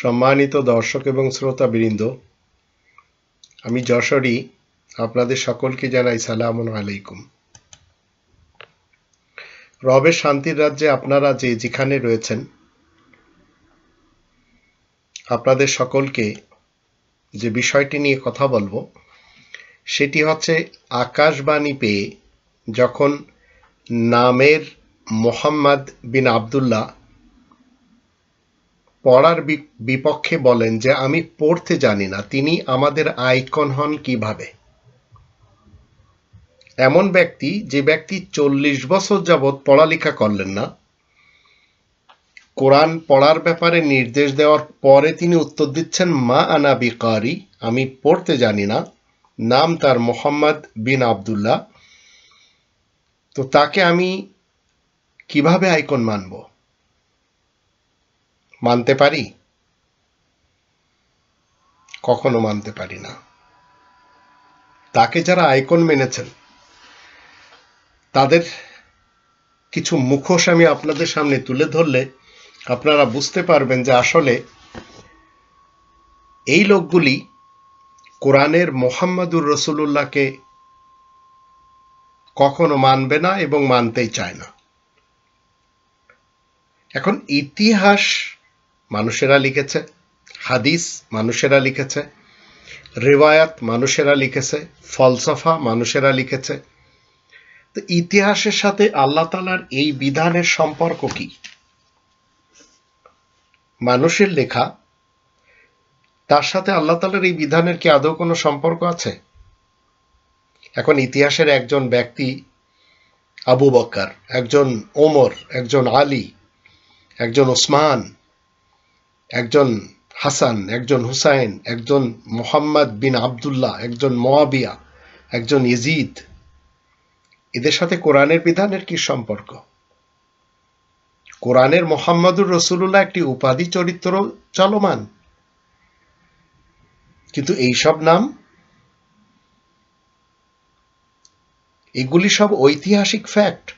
সম্মানিত দর্শক এবং শ্রোতা বৃন্দ আমি যশোরী, আপনাদের সকলকে জানাই সালাম আলাইকুম। রবের শান্তির রাজ্যে আপনারা যে যেখানে রয়েছেন, আপনাদের সকলকে যে বিষয়টি নিয়ে কথা বলব, সেটি হচ্ছে আকাশবাণী পেয়ে যখন নামের মোহাম্মদ বিন আবদুল্লাহ পড়ার বিপক্ষে বলেন যে, আমি পড়তে জানি না। তিনি আমাদের আইকন হন কীভাবে? এমন ব্যক্তি, যে ব্যক্তি চল্লিশ বছর যাবৎ পড়ালেখা করলেন না। কোরআন পড়ার ব্যাপারে নির্দেশ দেওয়ার পরে তিনি উত্তর দিচ্ছেন, মা আনা বিকারি, আমি পড়তে জানি না। নাম তার মোহাম্মদ বিন আবদুল্লাহ। তো তাকে আমি কীভাবে আইকন মানব? মানতে পারি? কখনো মানতে পারি না। তাকে যারা আইকন মেনেছেন, তাদের কিছু মুখোশ আমি আপনাদের সামনে তুলে ধরলে আপনারা বুঝতে পারবেন যে আসলে এই লোকগুলি কোরআনের মোহাম্মদুর রসুল্লাহকে কখনো মানবে না এবং মানতেই চায় না। এখন ইতিহাস মানুষেরা লিখেছে, হাদিস মানুষেরা লিখেছে, রেওয়ায়াত মানুষেরা লিখেছে, ফলসফা মানুষেরা লিখেছে। তো ইতিহাসের সাথে আল্লাহ তালার এই বিধানের সম্পর্ক কি? মানুষের লেখা, তার সাথে আল্লাহ তালার এই বিধানের কি আদৌ কোনো সম্পর্ক আছে? এখন ইতিহাসের একজন ব্যক্তি, আবু বক্কর, একজন ওমর, একজন আলী, একজন ওসমান একজন হাসান, একজন হুসাইন, একজন মোহাম্মদ বিন আবদুল্লাহ, একজন মোয়াবিয়া, একজন ইজিদ এদের সাথে কোরআনের বিধানের কি সম্পর্ক? কোরআনের মোহাম্মদুর রসুল্লাহ একটি উপাধি চরিত্র চলমান। কিন্তু এইসব নাম, এগুলি সব ঐতিহাসিক ফ্যাক্ট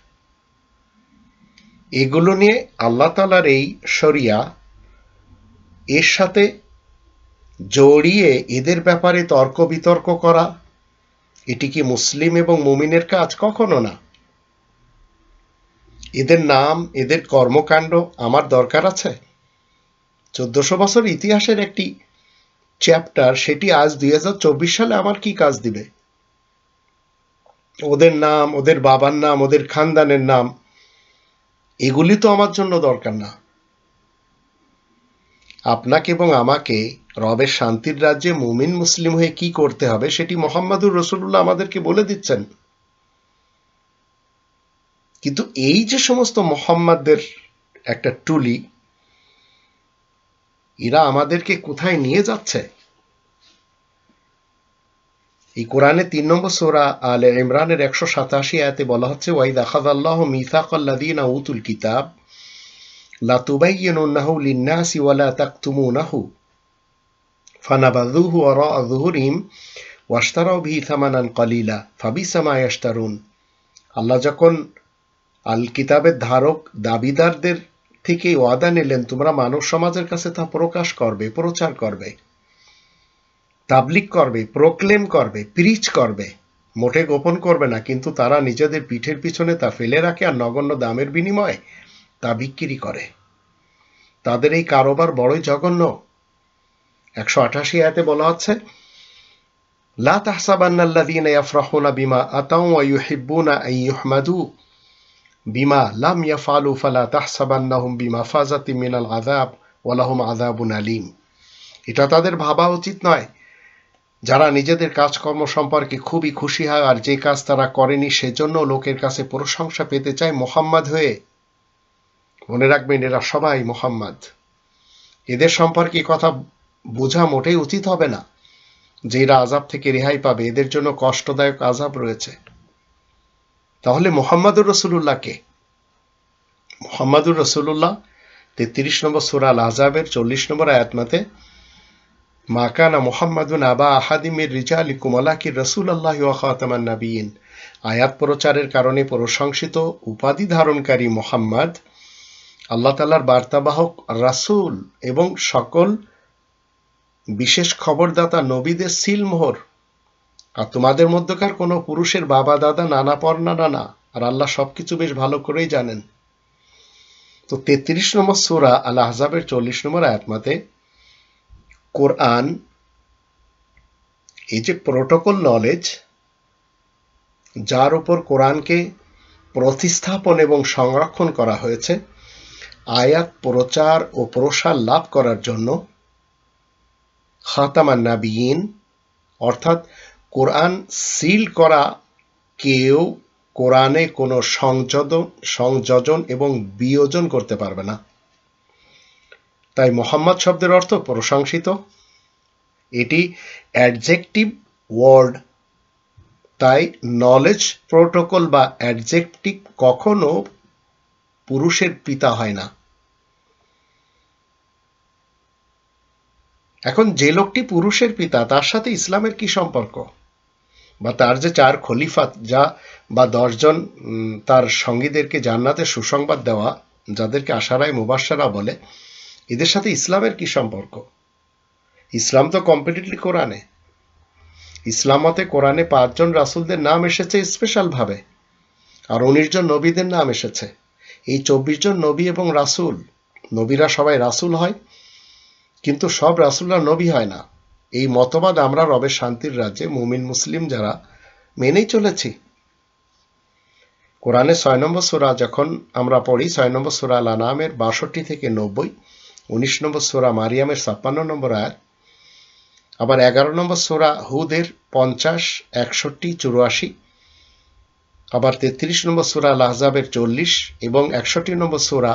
এগুলো নিয়ে আল্লাহ তালার এই শরিয়া এর সাথে জড়িয়ে এদের ব্যাপারে তর্ক বিতর্ক করা, এটি কি মুসলিম এবং মুমিনের কাজ? কখনো না। এদের নাম, এদের কর্মকাণ্ড আমার দরকার আছে। চোদ্দশো বছর ইতিহাসের একটি চ্যাপ্টার, সেটি আজ দুই হাজার চব্বিশ সালে আমার কি কাজ দিবে? ওদের নাম, ওদের বাবার নাম, ওদের খানদানের নাম, এগুলি তো আমার জন্য দরকার না। আপনাকে এবং আমাকে রবের শান্তির রাজ্যে মুমিন মুসলিম হয়ে কি করতে হবে সেটি মোহাম্মদুর রসুল্লাহ আমাদেরকে বলে দিচ্ছেন। কিন্তু এই যে সমস্ত মোহাম্মদদের একটা টুলি, এরা আমাদেরকে কোথায় নিয়ে যাচ্ছে? এই কোরআনে তিন নম্বর সোরা আলে ইমরানের একশো সাতাশি আয়াতে বলা হচ্ছে, ওয়াইদ আখাদ আল্লাহ মিসাকাল্লাদিনা উতুল কিতাব। লিন্নাসি ওয়ালা তাকতুমুনাহু ফানাবাযুহু ওয়ারা'a যুহুরিহিম ওয়াশতারাউ বিহি থামানান কালিলা ফাবিসা মা ইয়াশতারুন আল্লাহ যখন আল কিতাবের ধারক দাবিদারদের থেকে ওয়াদা নিলেন, তোমরা মানব সমাজের কাছে তা প্রকাশ করবে, প্রচার করবে তাবলিক করবে প্রোক্লেম করবে প্রিচ করবে, মোটে গোপন করবে না, কিন্তু তারা নিজেদের পিঠের পিছনে তা ফেলে রাখে আর নগণ্য দামের বিনিময়ে। তা বিক্রি করে। তাদের এই কারোবার বড়ই জঘন্য। একশো আঠাশি আয়াতে বলা হচ্ছে, লা ইয়াফরাহুনা বিমা আতাউ ওয়া ইউহিব্বুনা আন ইউহমাদু। বিমা লাম ইয়াফআলু ফালা তাহসাবান্নাহুম মিনাল আযাব ওয়া লাহুম আযাবুন আলীম। এটা তাদের ভাবা উচিত নয়। যারা নিজেদের কাজকর্ম সম্পর্কে খুবই খুশি হয় আর যে কাজ তারা করেনি, সেজন্য লোকের কাছে প্রশংসা পেতে চায় মোহাম্মদ হয়ে। মনে রাখবেন, এরা সবাই মোহাম্মদ। এদের সম্পর্কে কথা বোঝা মোটেই উচিত হবে না যে এরা আজাব থেকে রেহাই পাবে। এদের জন্য কষ্টদায়ক আজাব রয়েছে। তাহলে মোহাম্মদুর রসুল্লাহকে মোহাম্মদুর রসুল্লাহ তেত্রিশ নম্বর সুরাল আজাবের চল্লিশ নম্বর আয়াতমাতে মাকানা মোহাম্মদুন আবা আহাদিমের রিজালিকুম আলাকির রসুল আল্লাহ খাতামান নাবিয়িন। আয়াত প্রচারের কারণে প্রশংসিত উপাধি ধারণকারী মোহাম্মদ আল্লাহ তালার বার্তাবাহক রাসূল এবং সকল বিশেষ খবরদাতা নবীদের সিলমোহর। আর তোমাদের মধ্যকার কোনো পুরুষের বাবা, দাদা, নানা পর্ণা নানা, আর আল্লাহ সবকিছু বেশ ভালো করেই জানেন। তো তেত্রিশ নম্বর সুরা আল আহজাবের চল্লিশ নম্বর আয়াতমাতে কোরআন, এই যে প্রোটোকল নলেজ, যার উপর কোরআনকে প্রতিস্থাপন এবং সংরক্ষণ করা হয়েছে আয়াত প্রচার ও প্রসার লাভ করার জন্য খাতামান নাবিয়িন, অর্থাৎ কোরআন সিল করা কেউ কোরআনে কোনো সংযোজন সংযোজন এবং বিয়োজন করতে পারবে না। তাই মোহাম্মদ শব্দের অর্থ প্রশংসিত। এটি অ্যাডজেক্টিভ ওয়ার্ড তাই নলেজ প্রোটোকল বা অ্যাডজেক্টিভ কখনো পুরুষের পিতা হয় না। এখন যে লোকটি পুরুষের পিতা, তার সাথে ইসলামের কি সম্পর্ক? বা তার যে চার খলিফা, যা বা দশজন তার সঙ্গীদেরকে জান্নাতে সুসংবাদ দেওয়া, যাদেরকে আশারায় মুবাসারা বলে, এদের সাথে ইসলামের কি সম্পর্ক? ইসলাম তো কমপ্লিটলি কোরআনে। ইসলাম মতে কোরআনে পাঁচজন রাসূলদের নাম এসেছে স্পেশাল ভাবে। আর উনিশ জন নবীদের নাম এসেছে। এই চব্বিশ জন নবী এবং রাসূল, নবীরা সবাই রাসূল হয়, কিন্তু সব রাসূলরা নবী হয় না। এই মতবাদ আমরা রবে শান্তির রাজ্যে মুমিন, মুসলিম যারা মেনেই চলেছি। কোরআনে ছয় নম্বর সুরা যখন আমরা পড়ি, ছয় নম্বর সুরা লানামের বাষট্টি থেকে নব্বই, উনিশ নম্বর সুরা মারিয়ামের ছাপ্পান্ন নম্বর আয়াত, আবার এগারো নম্বর সুরা হুদের পঞ্চাশ, একষট্টি, চুরাশি আবার তেত্রিশ নম্বর সুরা আল আহজাবের চল্লিশ এবং একষট্টি নম্বর সুরা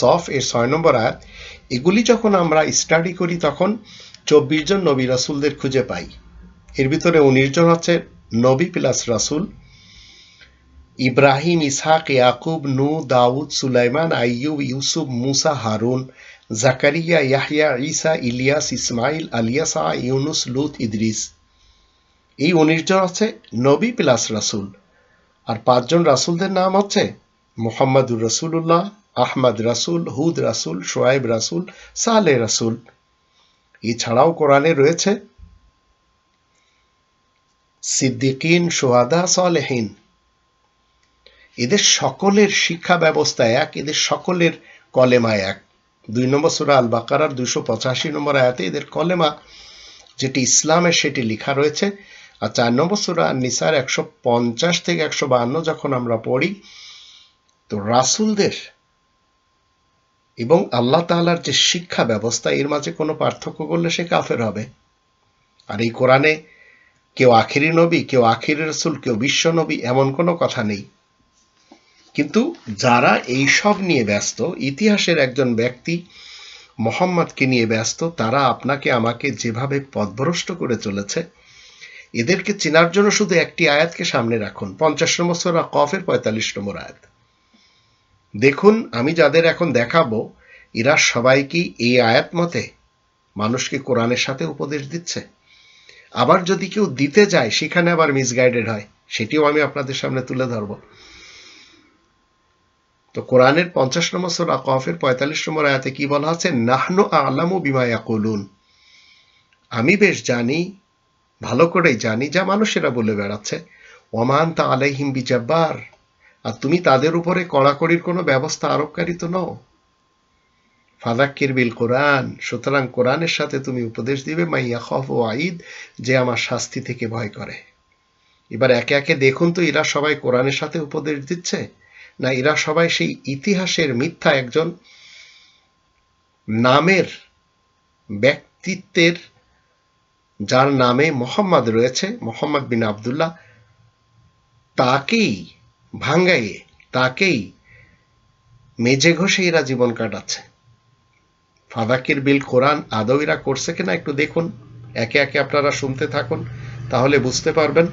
সফ এর ছয় নম্বর আয়াত, এগুলি যখন আমরা স্টাডি করি তখন চব্বিশ জন নবী রাসুলদের খুঁজে পাই। এর ভিতরে উনিশ জন হচ্ছে নবী প্লাস রাসুল। ইব্রাহিম, ইসহাক, ইয়াকুব, নু, দাউদ, সুলাইমান, আইয়ুব, ইউসুফ, মুসা, হারুন, জাকারিয়া ইয়াহিয়া ঈসা, ইলিয়াস ইসমাইল আলিয়াসা ইউনুস, লুত, ইদ্রিস। এই উনিশ জন হচ্ছে নবী প্লাস রাসুল। আর পাঁচজন রাসুলদের নাম হচ্ছে মোহাম্মদুর রসুল্লাহ আহমদ রাসুল, হুদ রাসুল শোয়েব রাসুল, সালে রাসুল। এছাড়াও কোরআনে রয়েছে, সিদ্দিকিন সোহাদা সালেহীন। এদের সকলের শিক্ষা ব্যবস্থা এক, এদের সকলের কলেমা এক। দুই নম্বর সুরা আল বাকারার দুশো পঁচাশি নম্বর আয়াতে এদের কলেমা, যেটি ইসলামের সেটি লেখা রয়েছে আর চার নম্বর সুরা নিসার একশো পঞ্চাশ থেকে একশো বাহান্ন যখন আমরা পড়ি, তো রাসুলদের এবং আল্লাহ তাআলার যে শিক্ষা ব্যবস্থা, এর মাঝে কোনো পার্থক্য করলে সে কাফের হবে। আর এই কোরআনে কেউ আখিরি নবী, কেউ আখিরি রসুল, কেউ বিশ্ব নবী এমন কোনো কথা নেই। কিন্তু যারা এই সব নিয়ে ব্যস্ত, ইতিহাসের একজন ব্যক্তি মোহাম্মদকে নিয়ে ব্যস্ত, তারা আপনাকে, আমাকে যেভাবে পথভ্রষ্ট করে চলেছে এদেরকে চেনার জন্য শুধু একটি আয়াতকে সামনে রাখুন। পঞ্চাশ নম্বর সোরা কফের পঁয়তাল্লিশ নম্বর আয়াত। দেখুন, আমি যাদের এখন দেখাবো, এরা সবাই কি এই আয়াত মতে মানুষকে কোরআনের সাথে উপদেশ দিচ্ছে? আবার যদি কেউ দিতে যায়, সেখানে আবার মিসগাইডেড হয়, সেটিও আমি আপনাদের সামনে তুলে ধরব। তো কোরআনের পঞ্চাশ নম্বর সোরা কফের পঁয়তাল্লিশ নম্বর আয়াতে কি বলা আছে? নাহনু আলামু বিমা ইয়াকুলুন। আমি বেশ জানি ভালো করেই জানি, যা মানুষেরা বলে বেড়াচ্ছে। ওমান তা আলাইহিম বিজাব্বার। আর তুমি তাদের উপরে কড়াকড়ির কোনো ব্যবস্থা আরোপকারী তো নও। ফাদাক্কির বিল কোরআন। সুতরাং কোরআনের সাথে তুমি উপদেশ দিবে মাইয়া খফ ও আইদ যে আমার শাস্তি থেকে ভয় করে। এবার একে একে দেখুন তো, এরা সবাই কোরআনের সাথে উপদেশ দিচ্ছে, না এরা সবাই সেই ইতিহাসের মিথ্যা একজন নামের ব্যক্তিত্বের যার নামে মোহাম্মদ রয়েছে, মোহাম্মদ বিন আবদুল্লাহ। তাকেই ভাঙ্গাইয়ে, তাকেই মেজে ঘষে এরা জীবন কাটাচ্ছে। ফাদাকির বিল কোরআন আদৌ এরা করছে কিনা একটু দেখুন। একে একে আপনারা শুনতে থাকুন, তাহলে বুঝতে পারবেন।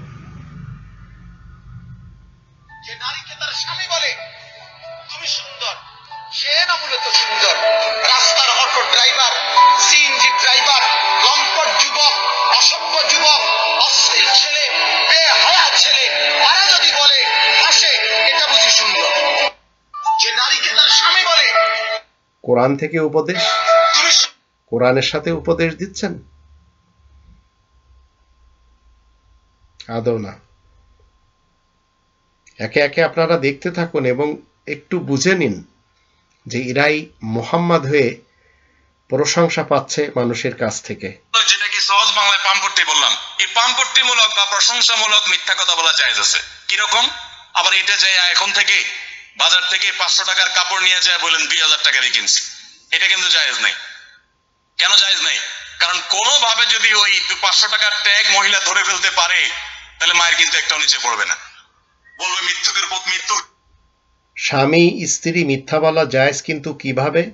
কোরআন থেকে উপদেশ? কোরআনের সাথে উপদেশ দিচ্ছেন? আদৌ না। একে একে আপনারা দেখতে থাকুন এবং একটু বুঝে নিন যে এরাই মোহাম্মদ হয়ে প্রশংসা পাচ্ছে মানুষের কাছ থেকে। যেটা কি সহজ বাংলায় পাম্পট্টি বললাম? এই পাম্পট্টিমূলক বা প্রশংসামূলক মিথ্যা কথা বলা জায়েজ আছে। কীরকম? আবার এটা যে এখন থেকে বাজার থেকে পাঁচশো টাকার কাপড় নিয়ে যায় বলেন দুই হাজার টাকা দিয়ে কিনছি। এটা কিন্তু জায়েজ নেই। কেন জায়েজ নেই? কারণ কোনোভাবে যদি ওই পাঁচশো টাকার ট্যাগ মহিলা ধরে ফেলতে পারে, তাহলে মায়ের কিন্তু একটাও নিচে পড়বে না। বলবে মৃত্যুকের পথ মৃত্যু স্বামী, স্ত্রী, মিথ্যা বলা জায়েজ কিন্তু কীভাবে?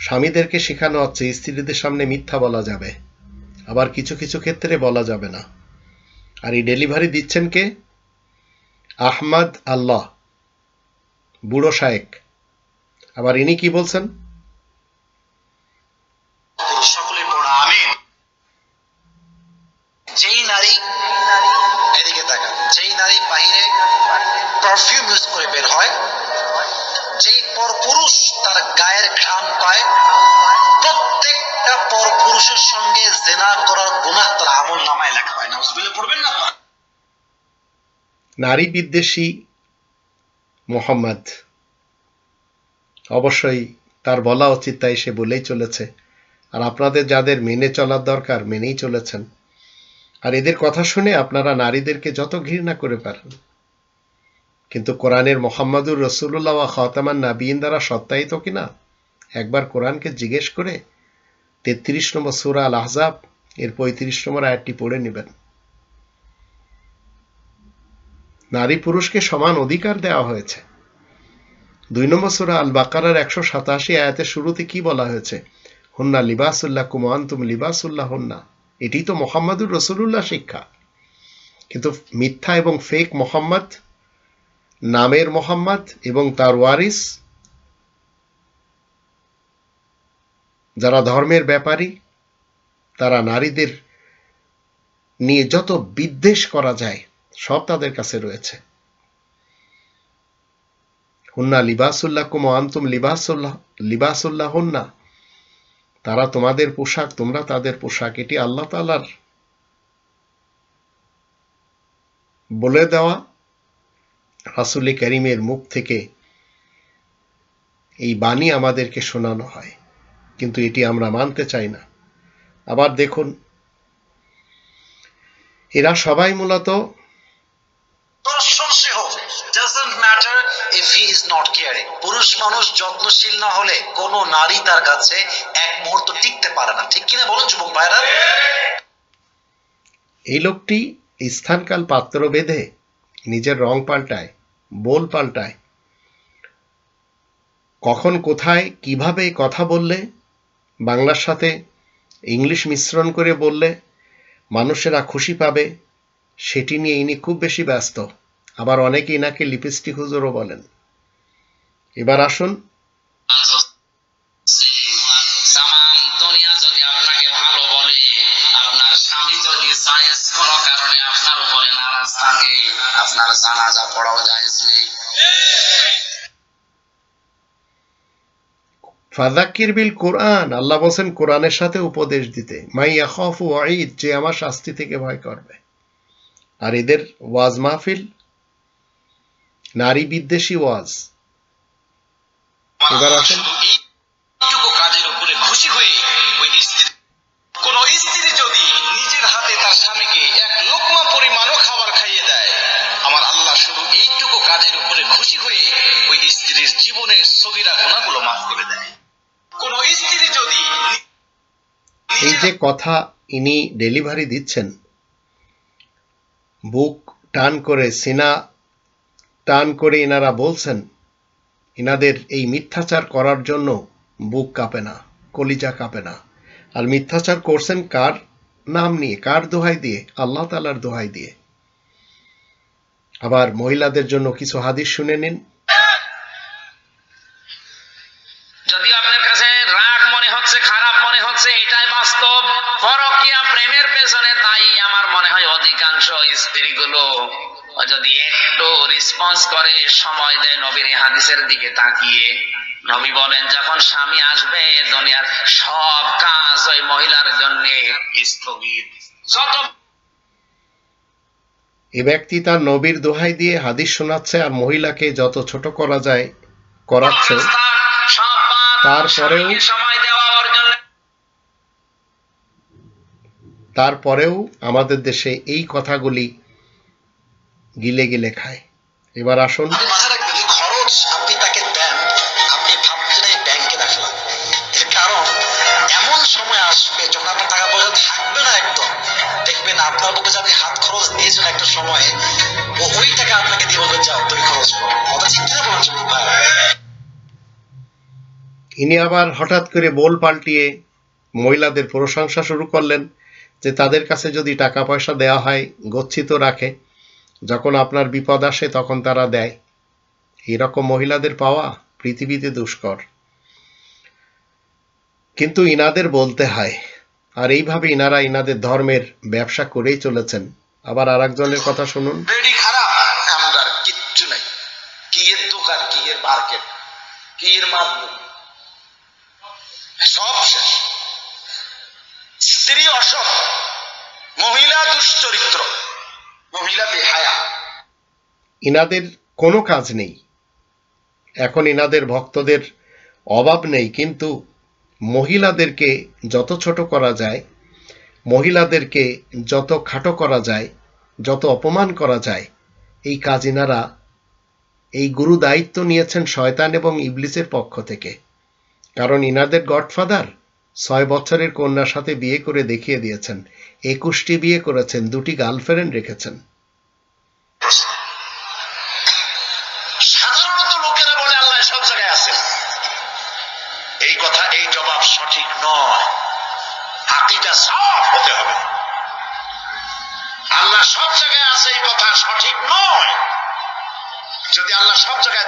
স্বামীদেরকে শেখানো হচ্ছে, স্ত্রীদের সামনে মিথ্যা বলা যাবে। আবার কিছু কিছু ক্ষেত্রে বলা যাবে না। আর এই ডেলিভারি দিচ্ছেন কে? আহমদ আল্লাহ, বুড়ো শায়েক। আবার ইনি কি বলছেন? পুরুষ সকলে পড়া আমিন। যেই নারী এদিকে তাকা যেই নারী বাহিরে পারফিউম ইউজ করে বের হয় যেই পর তার গায়ের ঘ্রাণ পায় প্রত্যেকটা পর সঙ্গে জেনা করার গুনাহ তার আমল নামায় লেখা হয়। না পড়বেন না নারী বিদ্বেষী মোহাম্মদ অবশ্যই তার বলা উচিত তাই সে বলেই চলেছে। আর আপনাদের যাদের মেনে চলার দরকার, মেনেই চলেছেন। আর এদের কথা শুনে আপনারা নারীদেরকে যত ঘৃণা করে পারেন। কিন্তু কোরআনের মোহাম্মদুর রসুল্লাহ খতামান নাবিয়িন দ্বারা সত্যায়িত কিনা? একবার কোরআনকে জিজ্ঞেস করে তেত্রিশ নম্বর সুরা আল আহজাব এর পঁয়ত্রিশ নম্বর আয়াতটি পড়ে নেবেন। নারী পুরুষকে সমান অধিকার দেওয়া হয়েছে। দুই নম্বর সুরা আল বাকারার একশো সাতাশি আয়াতের শুরুতে কি বলা হয়েছে? হুন্না লিবাসুল্লাহ কুমান তুম লিবাসুল্লাহ হন্না এটি তো মোহাম্মদুর রসুল্লাহ শিক্ষা। কিন্তু মিথ্যা এবং ফেক মোহাম্মদ, নামের মোহাম্মদ এবং তার ওয়ারিস, যারা ধর্মের ব্যাপারী, তারা নারীদের নিয়ে যত বিদ্বেষ করা যায়, সব তাদের কাছে রয়েছে। হুন্না লিবাসুল্লাহ কুম আন্তুম লিবাসুল্লাহ লিবাসুল্লাহ হুন্না তারা তোমাদের পোশাক, তোমরা তাদের পোশাক। এটি আল্লাহ তালার বলে দেওয়া রাসুল করিমের মুখ থেকে এই বাণী আমাদেরকে শোনানো হয়। কিন্তু এটি আমরা মানতে চাই না। আবার দেখুন, এরা সবাই মূলত matter if he is not caring. পুরুষ মানুষ যত্নশীল না হলে নারী তার কাছে এক মুহূর্ত টিকতে পারে না। ঠিক কিনা বলুন, যুবক ভাইরা এই লোকটি স্থানকাল পাত্র বেঁধে নিজের রং পাল্টায়, বোল পাল্টায়। কখন, কোথায়, কীভাবে কথা বললে? বাংলার সাথে ইংলিশ মিশ্রণ করে বললে, মানুষেরা খুশি পাবে, সেটি নিয়ে ইনি খুব বেশি ব্যস্ত। আবার অনেকে ইনাকে লিপস্টিক হুজুরও বলেন। এবার আসুন। আপনার জানাজা পড়াও জায়েজ নেই। ফাদাক্কির বিল কোরআন আল্লাহ বলছেন কোরআনের সাথে উপদেশ দিতে। মাই ইয়াখফ ওয়াঈদ যে আমার শাস্তি থেকে ভয় করবে। আর এদের ওয়াজ মাহফিল নারী বিদ্বেষী ওয়াজ। এবার আসুন। এইটুকু কাজের উপরে খুশি হয়ে ওই স্ত্রী কোন স্ত্রী যদি নিজের হাতে তার স্বামীকে এক লোকমা পরিমাণও খাবার খাইয়ে দেয় আমার আল্লাহ শুধু এইটুকু কাজের উপরে খুশি হয়ে ওই স্ত্রীর জীবনের সগিরা গুণাগুলো মাফ করে দেয়। কোন স্ত্রী যদি এই যে কথা ইনি ডেলিভারি দিচ্ছেন বুক টান করে সিনা টান করে এনারা বলছেন এনাদের এই মিথ্যাচার করার জন্য বুক কাঁপে না, কলিজা কাঁপে না। আর মিথ্যাচার করছেন কার? নাম নিয়ে, কার দোহাই দিয়ে? আল্লাহ তালার দোহাই দিয়ে। আবার মহিলাদের জন্য কিছু হাদিস শুনে নিন। যদি আপনার প্রেমের পেছনে তাই আমার মনে হয় অধিকাংশ স্ত্রীগুলো। যদি একটু রেসপন্স করে সময় দেয় নবীর হাদিসের দিকে তাকিয়ে। নবী বলেন যখন স্বামী আসবে দুনিয়ার সব কাজ ওই মহিলার জন্য স্থগিত। যত এ ব্যক্তি তার নবীর দোহাই দিয়ে হাদিস শোনাচ্ছে আর মহিলাকে যত ছোট করা যায় করাচ্ছে তারপরেও- তারপরেও আমাদের দেশে এই কথাগুলি গিলে গিলে খায়। এবার আসুন। আপনি মাথায় রাখবেন যে খরচ আপনি তাকে দেন আপনি ভাবছেন এই ব্যাংকে রাখলাম এর কারণ এমন সময় আসবে যখন আপনার টাকা পয়সা থাকবে না একদম। দেখবেন আপনার বুকে আপনি হাত খরচ দিয়েছেন একটা সময়ে ও ওই টাকা আপনাকে দিয়ে বলবে যাও তুমি খরচ করো। কথা ঠিক কিনা বলেন যুবক ভাই। ইনি আবার হঠাৎ করে বোল পাল্টিয়ে মহিলাদের প্রশংসা শুরু করলেন যে তাদের কাছে যদি টাকা পয়সা দেওয়া হয় গচ্ছিত রাখে। যখন আপনার বিপদ আসে তখন তারা দেয়। এরকম মহিলাদের পাওয়া পৃথিবীতে দুষ্কর। কিন্তু ইনাদের বলতে হয়, আর এইভাবে ইনারা ইনাদের ধর্মের ব্যবসা করেই চলেছেন। আবার আর একজনের কথা শুনুন। কিচ্ছু নাই। কি এর দোকান, কি এর মার্কেট, কি এর সব স্ত্রী অসৎ, মহিলা দুশ্চরিত্র। ইনাদের কোনো কাজ নেই। এখন ইনাদের ভক্তদের অভাব নেই, কিন্তু মহিলাদেরকে যত ছোট করা যায়, মহিলাদেরকে যত খাটো করা যায়, যত অপমান করা যায়, এই কাজ ইনারা, এই গুরু দায়িত্ব নিয়েছেন শয়তান এবং ইবলিসের পক্ষ থেকে। কারণ ইনাদের গডফাদার ছয় বছরের কন্যার সাথে বিয়ে করে দেখিয়ে দিয়েছেন। একুশটি বিয়ে করেছেন, দুটি গার্লফ্রেন্ড রেখেছেন। বলে যদি আল্লাহ সব জায়গায়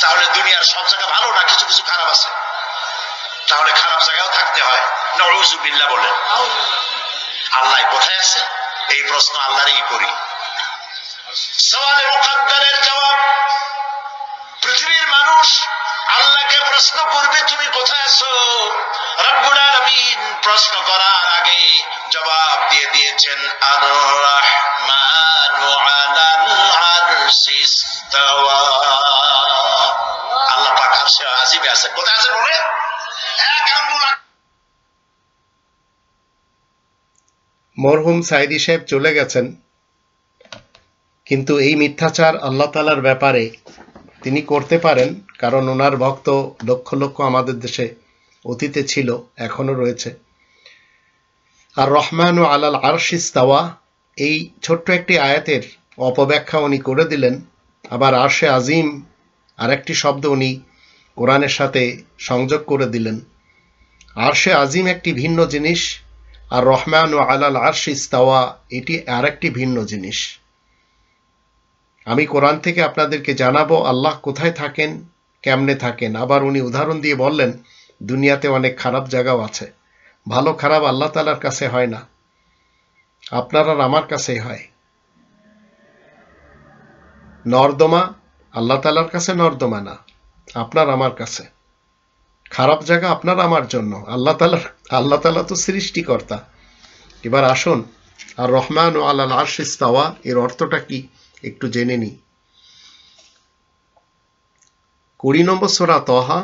তাহলে দুনিয়ার সব ভালো না, কিছু কিছু খারাপ আছে। তাহলে খারাপ থাকতে হয়। নজুবিল্লা বলেন। আল্লাহ কোথায় আছে? এই প্রশ্ন আল্লাহরই করি। জবাব, পৃথিবীর মানুষ আল্লাহকে প্রশ্ন করবে, তুমি কোথায় আছো? প্রশ্ন করার আগে জবাব দিয়ে দিয়েছেন আর আল্লাহ পাক আরশে আজিমে কোথায় আছেন বলে এক আঙ্গুল মরহুম সাইদি সাহেব চলে গেছেন, কিন্তু এই মিথ্যাচার আল্লাহ তালার ব্যাপারে তিনি করতে পারেন, কারণ ওনার ভক্ত লক্ষ লক্ষ আমাদের দেশে অতীতে ছিল এখনও রয়েছে। আর রহমান ও আলাল আরশিস্তাওয়া এই ছোট্ট একটি আয়াতের অপব্যাখ্যা উনি করে দিলেন, আবার আরশে আজিম আরেকটি শব্দ উনি কোরআনের সাথে সংযোগ করে দিলেন। আরশে আজিম একটি ভিন্ন জিনিস আর রহমান ও আলাল আরশ ইস্তাওয়া, এটি আরেকটি ভিন্ন জিনিস। আমি কোরআন থেকে আপনাদেরকে জানাব, আল্লাহ কোথায় থাকেন, কেমনে থাকেন? আবার উনি উদাহরণ দিয়ে বললেন, দুনিয়াতে অনেক খারাপ জায়গাও আছে। ভালো খারাপ আল্লাহ তালার কাছে হয় না। আপনার আর আমার কাছেই হয়। নর্দমা আল্লাহ তালার কাছে নর্দমা না, আপনার আমার কাছে। খারাপ জায়গা আপনার আমার জন্য। আল্লাহ তালা আল্লাহ তালা তো সৃষ্টিকর্তা। এবার আসুন, আর রহমান ও আল্লাহ আশিস্তাওয়া এর অর্থটা কি? একটু জেনে নিই। কুড়ি নম্বর সোরা তহা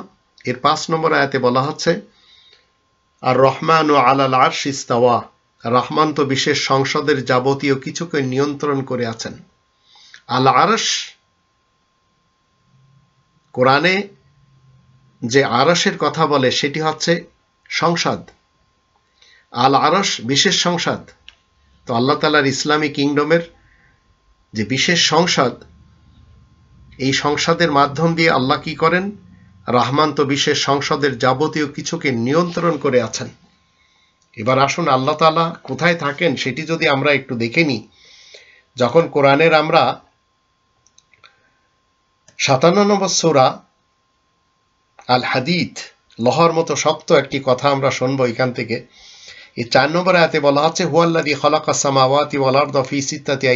এর পাঁচ নম্বর আয়াতে বলা হচ্ছে, আর রহমান ও আলাল আশিস্তাওয়া রহমান তো বিশেষ সংসদের যাবতীয় কিছুকে নিয়ন্ত্রণ করে আছেন। আল আরশ কোরআনে যে আরসের কথা বলে সেটি হচ্ছে সংসদ। আল আরস বিশেষ সংসদ। তো আল্লাহ তালার ইসলামী কিংডমের যে বিশেষ সংসদ, এই সংসদের মাধ্যম দিয়ে আল্লাহ কি করেন? রাহমান তো বিশেষ সংসদের যাবতীয় কিছুকে নিয়ন্ত্রণ করে আছেন। এবার আসুন আল্লাহ তালা কোথায় থাকেন সেটি যদি আমরা একটু দেখে নিই। যখন কোরআনের আমরা সাতান্ন নম্বর সোরা আল হাদিদ, লহর মতো শক্ত একটি কথা আমরা শুনব এখান থেকে। এই চার নম্বর আয়াতে বলা হচ্ছে হুয়াল্লাদি খলাকা সিত্তাতি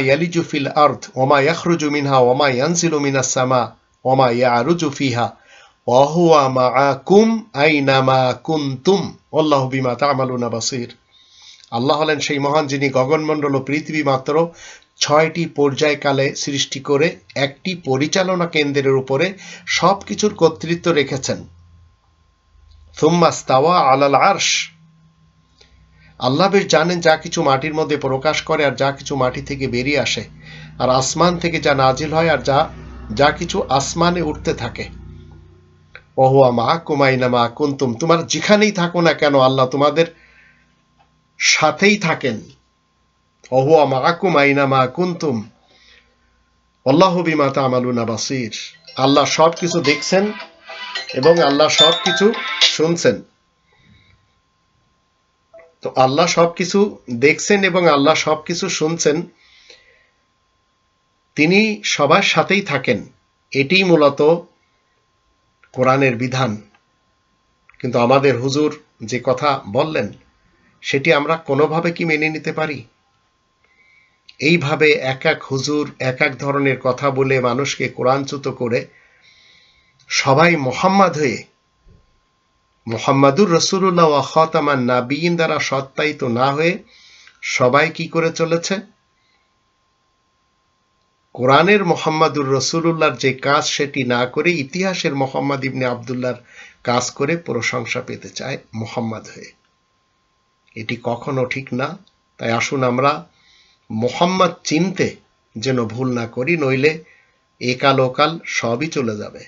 ইয়ালিজু ফিল ইয়াখরুজু মিনহা বিমা তা'মালুনা আল্লাহ হলেন সেই মহান যিনি গগনমণ্ডল ও পৃথিবী মাত্র ছয়টি পর্যায়কালে সৃষ্টি করে একটি পরিচালনা কেন্দ্রের উপরে সবকিছুর কর্তৃত্ব রেখেছেন। থুম্মাস্তাওয়া আলাল আরশ। আল্লাহ বেশ জানেন যা কিছু মাটির মধ্যে প্রকাশ করে আর যা কিছু মাটি থেকে বেরিয়ে আসে, আর আসমান থেকে যা নাজিল হয় আর যা যা কিছু আসমানে উঠতে থাকে। ওহুয়া মা কুমাইনা মা কুন্তুম। তোমার যেখানেই থাকো না কেন, আল্লাহ তোমাদের সাথেই থাকেন। আল্লাহ সব কিছু দেখছেন এবং আল্লাহ সব কিছু শুনছেন। তো আল্লাহ সবকিছু দেখছেন এবং আল্লাহ সবকিছু শুনছেন। তিনি সবার সাথেই থাকেন। এটিই মূলত কোরআনের বিধান। কিন্তু আমাদের হুজুর যে কথা বললেন, সেটি আমরা কোনোভাবে কি মেনে নিতে পারি? এইভাবে এক এক হুজুর, এক এক ধরনের কথা বলে মানুষকে কোরআনচ্যুত করে সবাই মোহাম্মদ হয়ে মোহাম্মদুর রসুল্লাহ খতামান নাবিয়িন দ্বারা সত্যায়িত না হয়ে সবাই কি করে চলেছে? কোরআনের মোহাম্মদুর রসুল্লাহর যে কাজ সেটি না করে ইতিহাসের মোহাম্মদ ইবনে আবদুল্লাহর কাজ করে প্রশংসা পেতে চায় মোহাম্মদ হয়ে। এটি কখনো ঠিক না। তাই আসুন আমরা মোহাম্মদ চিনতে যেন ভুল না করি নইলে একাল ওকাল সবই চলে যাবে।